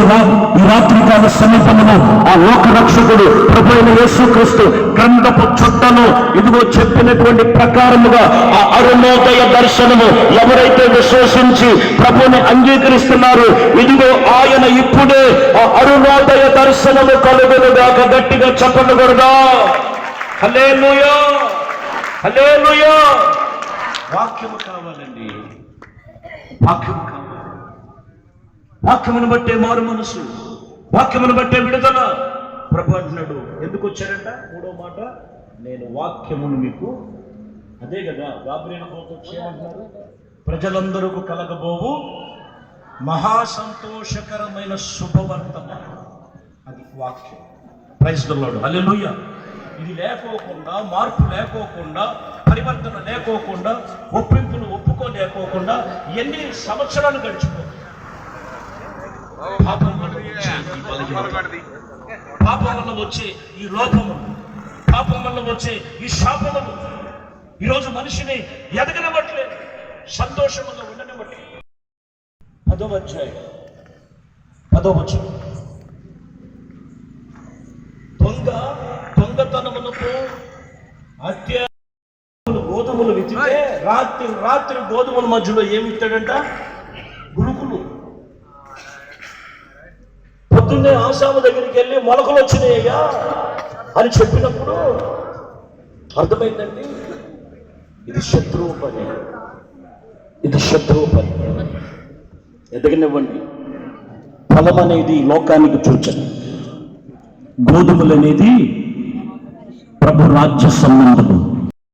ఈ రాత్రికాల సమీపమును ఆ లోక రక్షకుడు ప్రభుత్వ యేసుక్రీస్తు గ్రంథపు చుట్టను ఇదిగో చెప్పినటువంటి ప్రకారముగా ఆ అరుణోదయ దర్శనము ఎవరైతే విశ్వసించి ప్రభుని అంగీకరిస్తున్నారు ఇదిగో ఆయన ఇప్పుడే ఆ అరుణోదయ దర్శనము కలుగునుగాక గట్టిగా చెప్పండి హలే హలే వాక్యము కావాలండి. వాక్యము కావాలి. వాక్యమును బట్టే మారు మనసు. వాక్యమును బట్టే విడుదల. ప్రభు అంటున్నాడు. ఎందుకు వచ్చారంట? మూడో మాట నేను వాక్యమును మీకు అదే కదా గాబ్రియల్ వచ్చేయమంటున్నారు. ప్రజలందరూ కలగబోవు. మహాసంతోషకరమైన శుభవర్తమానం అది వాక్యం. ప్రైజ్ దొల్లాడు అల్లెలుయ్య ఇది లేకోకుండా మార్పు లేకోకుండా పరివర్తన లేకోకుండా ఒప్పింపును ఒప్పుకోలేకోకుండా ఎన్ని సంవత్సరాలు గడిచిపోతుంది పాపం వల్ల వచ్చే ఈ పాపం వల్ల వచ్చే ఈ లోపము పాపం వల్ల వచ్చే ఈ శాపము. ఈరోజు మనిషిని ఎదగనివ్వట్లేదు సంతోషముగా ఉండనివ్వట్లేదు పదో అధ్యాయం పదో వచనం. దొంగ దొంగతనమునకు అత్య గోధుమలు విత్తితే రాత్రి రాత్రి గోధుమల మధ్యలో ఏమి ఇస్తాడంట పొద్దున్నే ఆశామ దగ్గరికి వెళ్ళి మొలకలు వచ్చినాయ్యా అని చెప్పినప్పుడు అర్థమైందండి? ఇది శత్రువు పని ఇది శత్రువు పని ఎదగనివ్వండి ఫలం అనేది లోకానికి సూచన. గోధుమలు అనేది ప్రభు రాజ్య సంబంధము.